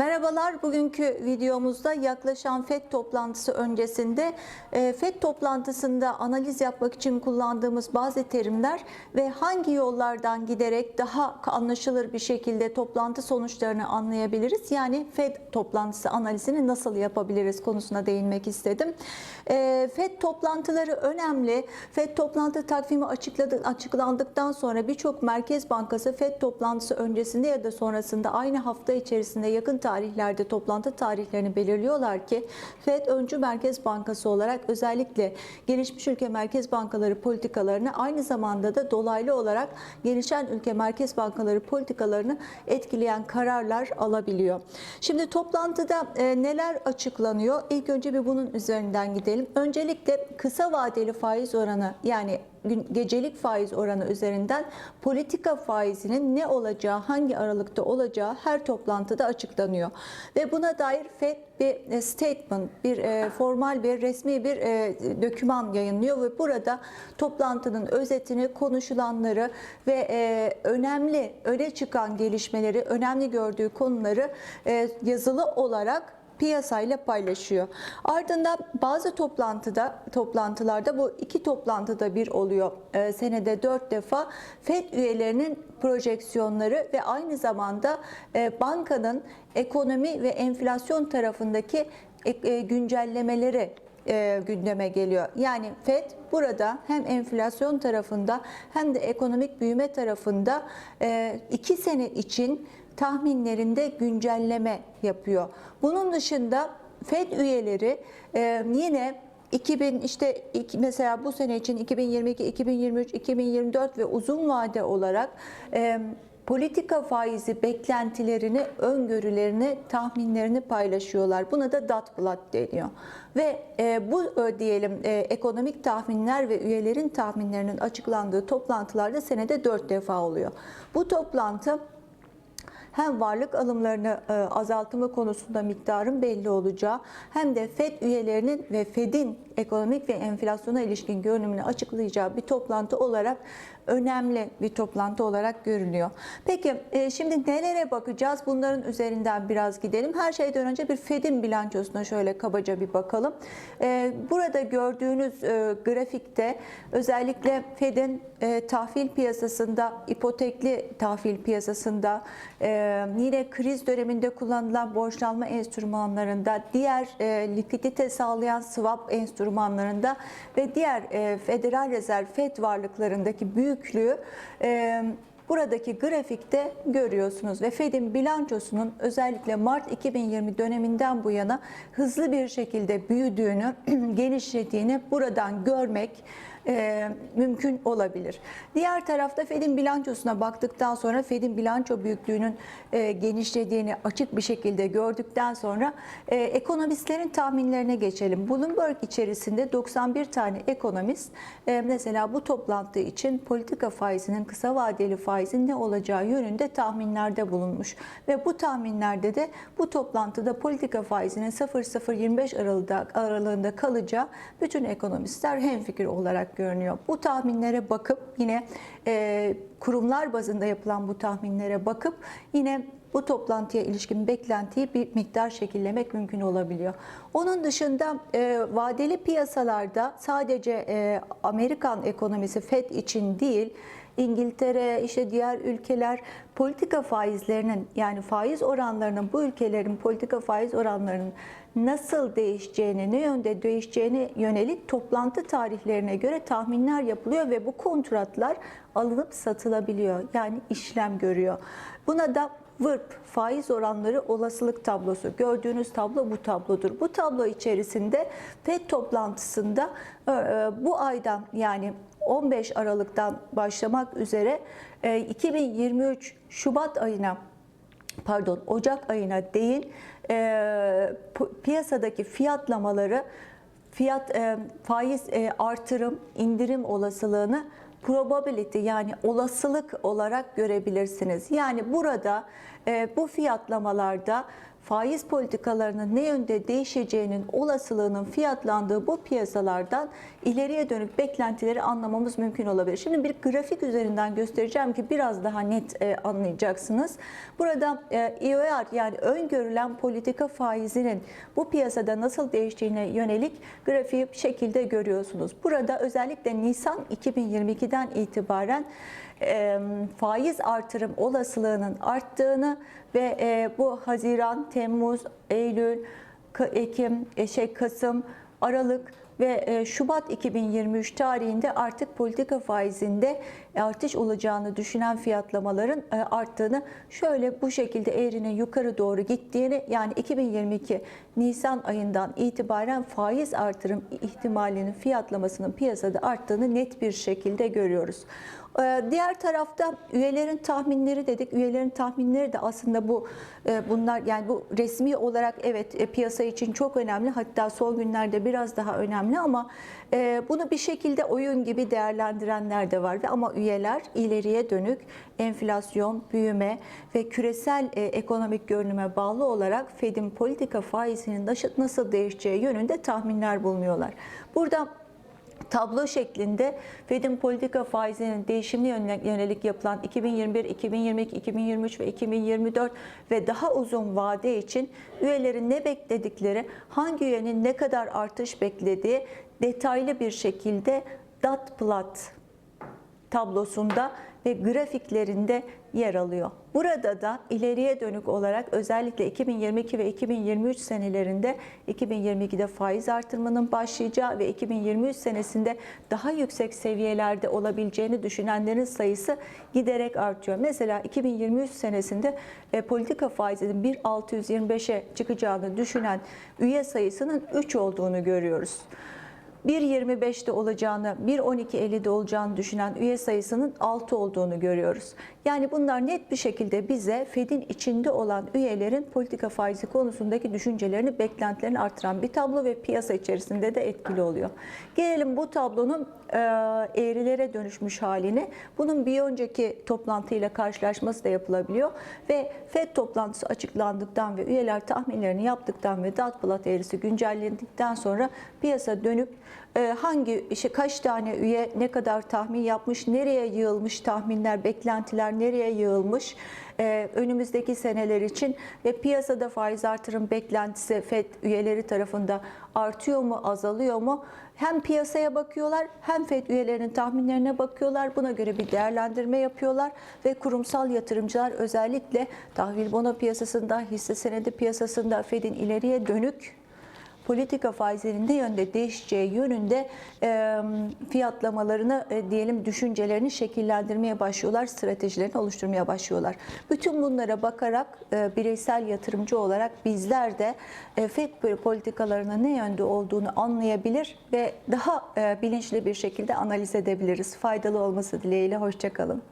Merhabalar. Bugünkü videomuzda yaklaşan FED toplantısı öncesinde e, FED toplantısında analiz yapmak için kullandığımız bazı terimler ve hangi yollardan giderek daha anlaşılır bir şekilde toplantı sonuçlarını anlayabiliriz. Yani FED toplantısı analizini nasıl yapabiliriz konusuna değinmek istedim. E, FED toplantıları önemli. FED toplantı takvimi açıkladı, açıklandıktan sonra birçok merkez bankası FED toplantısı öncesinde ya da sonrasında aynı hafta içerisinde yakın tarihlerde toplantı tarihlerini belirliyorlar ki FED öncü merkez bankası olarak özellikle gelişmiş ülke merkez bankaları politikalarını aynı zamanda da dolaylı olarak gelişen ülke merkez bankaları politikalarını etkileyen kararlar alabiliyor. Şimdi toplantıda e, neler açıklanıyor? İlk önce bir bunun üzerinden gidelim. Öncelikle kısa vadeli faiz oranı yani gecelik faiz oranı üzerinden politika faizinin ne olacağı, hangi aralıkta olacağı her toplantıda açıklanıyor. Ve buna dair FED bir e, statement, bir e, formal bir resmi bir e, döküman yayınlıyor ve burada toplantının özetini, konuşulanları ve e, önemli, öne çıkan gelişmeleri, önemli gördüğü konuları yazılı olarak piyasayla paylaşıyor. Ardından bazı toplantıda toplantılarda bu iki toplantıda bir oluyor. Ee, senede dört defa FED üyelerinin projeksiyonları ve aynı zamanda e, bankanın ekonomi ve enflasyon tarafındaki e, e, güncellemeleri e, gündeme geliyor. Yani FED burada hem enflasyon tarafında hem de ekonomik büyüme tarafında e, iki sene için tahminlerinde güncelleme yapıyor. Bunun dışında FED üyeleri e, yine 2000 işte mesela bu sene için 2022, 2023, 2024 ve uzun vade olarak e, politika faizi beklentilerini, öngörülerini, tahminlerini paylaşıyorlar. Buna da Datblatt deniyor. Ve e, bu e, diyelim e, ekonomik tahminler ve üyelerin tahminlerinin açıklandığı toplantılarda senede 4 defa oluyor. Bu toplantı hem varlık alımlarını e, azaltımı konusunda miktarın belli olacağı hem de FED üyelerinin ve FED'in ekonomik ve enflasyona ilişkin görünümünü açıklayacağı bir toplantı olarak önemli bir toplantı olarak görünüyor. Peki e, şimdi nelere bakacağız? Bunların üzerinden biraz gidelim. Her şeyden önce bir FED'in bilançosuna şöyle kabaca bir bakalım. E, Burada gördüğünüz grafikte özellikle FED'in tahvil piyasasında, ipotekli tahvil piyasasında, e, yine kriz döneminde kullanılan borçlanma enstrümanlarında, diğer e, likidite sağlayan swap enstrümanlarında ve diğer e, Federal Rezerv FED varlıklarındaki büyüklüğü e, buradaki grafikte görüyorsunuz. Ve Fed'in bilançosunun özellikle Mart 2020 döneminden bu yana hızlı bir şekilde büyüdüğünü, genişlediğini buradan görmek e, mümkün olabilir. Diğer tarafta Fed'in bilançosuna baktıktan sonra Fed'in bilanço büyüklüğünün e, genişlediğini açık bir şekilde gördükten sonra e, ekonomistlerin tahminlerine geçelim. Bloomberg içerisinde 91 tane ekonomist e, mesela bu toplantı için politika faizinin kısa vadeli faizin ne olacağı yönünde tahminlerde bulunmuş ve bu tahminlerde de bu toplantıda politika faizinin 0.025 aralığında, kalacağı bütün ekonomistler hemfikir olarak görünüyor. Bu tahminlere bakıp yine e, kurumlar bazında yapılan bu tahminlere bakıp yine bu toplantıya ilişkin beklentiyi bir miktar şekillemek mümkün olabiliyor. Onun dışında e, vadeli piyasalarda sadece e, Amerikan ekonomisi FED için değil, İngiltere, işte diğer ülkeler politika faizlerinin yani faiz oranlarının bu ülkelerin politika faiz oranlarının nasıl değişeceğini, ne yönde değişeceğine yönelik toplantı tarihlerine göre tahminler yapılıyor ve bu kontratlar alınıp satılabiliyor. Yani işlem görüyor. Buna da VIRP faiz oranları olasılık tablosu. Gördüğünüz tablo bu tablodur. Bu tablo içerisinde FED toplantısında e, e, bu aydan yani 15 Aralık'tan başlamak üzere e, 2023 Şubat ayına pardon Ocak ayına değin e, piyasadaki fiyatlamaları fiyat e, faiz e, artırım indirim olasılığını probability yani olasılık olarak görebilirsiniz. Yani burada e, bu fiyatlamalarda faiz politikalarının ne yönde değişeceğinin olasılığının fiyatlandığı bu piyasalardan ileriye dönük beklentileri anlamamız mümkün olabilir. Şimdi bir grafik üzerinden göstereceğim ki biraz daha net e, anlayacaksınız. Burada e, yani öngörülen politika faizinin bu piyasada nasıl değiştiğine yönelik grafiği şekilde görüyorsunuz. Burada özellikle Nisan 2022'den itibaren faiz artırım olasılığının arttığını ve e, bu Haziran, Temmuz, Eylül, Ekim, şey Kasım, Aralık ve e, Şubat 2023 tarihinde artık politika faizinde artış olacağını düşünen fiyatlamaların e, arttığını şöyle bu şekilde eğrinin yukarı doğru gittiğini yani 2022 Nisan ayından itibaren faiz artırım ihtimalinin fiyatlamasının piyasada arttığını net bir şekilde görüyoruz. Ee, Diğer tarafta üyelerin tahminleri dedik. Üyelerin tahminleri de aslında bu e, bunlar yani bu resmi olarak evet e, piyasa için çok önemli. Hatta son günlerde biraz daha önemli ama e, bunu bir şekilde oyun gibi değerlendirenler de var ve ama üyeler ileriye dönük enflasyon, büyüme ve küresel ekonomik görünüme bağlı olarak Fed'in politika faizinin nasıl değişeceği yönünde tahminler bulunuyorlar. Burada tablo şeklinde Fed'in politika faizinin değişimine yönelik- yapılan 2021, 2022, 2023 ve 2024 ve daha uzun vade için üyelerin ne bekledikleri, hangi üyenin ne kadar artış beklediği detaylı bir şekilde dot plot tablosunda ve grafiklerinde yer alıyor. Burada da ileriye dönük olarak özellikle 2022 ve 2023 senelerinde 2022'de faiz artırmanın başlayacağı ve 2023 senesinde daha yüksek seviyelerde olabileceğini düşünenlerin sayısı giderek artıyor. Mesela 2023 senesinde e, politika faizinin 1.625'e çıkacağını düşünen üye sayısının 3 olduğunu görüyoruz. 1.25'te olacağını, 1.12.50'de olacağını düşünen üye sayısının 6 olduğunu görüyoruz. Yani bunlar net bir şekilde bize Fed'in içinde olan üyelerin politika faizi konusundaki düşüncelerini, beklentilerini artıran bir tablo ve piyasa içerisinde de etkili oluyor. Gelelim bu tablonun eğrilere dönüşmüş halini. Bunun bir önceki toplantıyla karşılaşması da yapılabiliyor ve Fed toplantısı açıklandıktan ve üyeler tahminlerini yaptıktan ve dot plot eğrisi güncellendikten sonra piyasa dönüp e, hangi işte kaç tane üye ne kadar tahmin yapmış, nereye yığılmış tahminler, beklentiler nereye yığılmış e, önümüzdeki seneler için ve piyasada faiz artırım beklentisi FED üyeleri tarafında artıyor mu, azalıyor mu? Hem piyasaya bakıyorlar hem FED üyelerinin tahminlerine bakıyorlar. Buna göre bir değerlendirme yapıyorlar ve kurumsal yatırımcılar özellikle tahvil bono piyasasında, hisse senedi piyasasında FED'in ileriye dönük politika faizlerinin ne yönde değişeceği yönünde e, fiyatlamalarını e, diyelim düşüncelerini şekillendirmeye başlıyorlar, stratejilerini oluşturmaya başlıyorlar. Bütün bunlara bakarak e, bireysel yatırımcı olarak bizler de e, FED politikalarının ne yönde olduğunu anlayabilir ve daha e, bilinçli bir şekilde analiz edebiliriz. Faydalı olması dileğiyle hoşçakalın.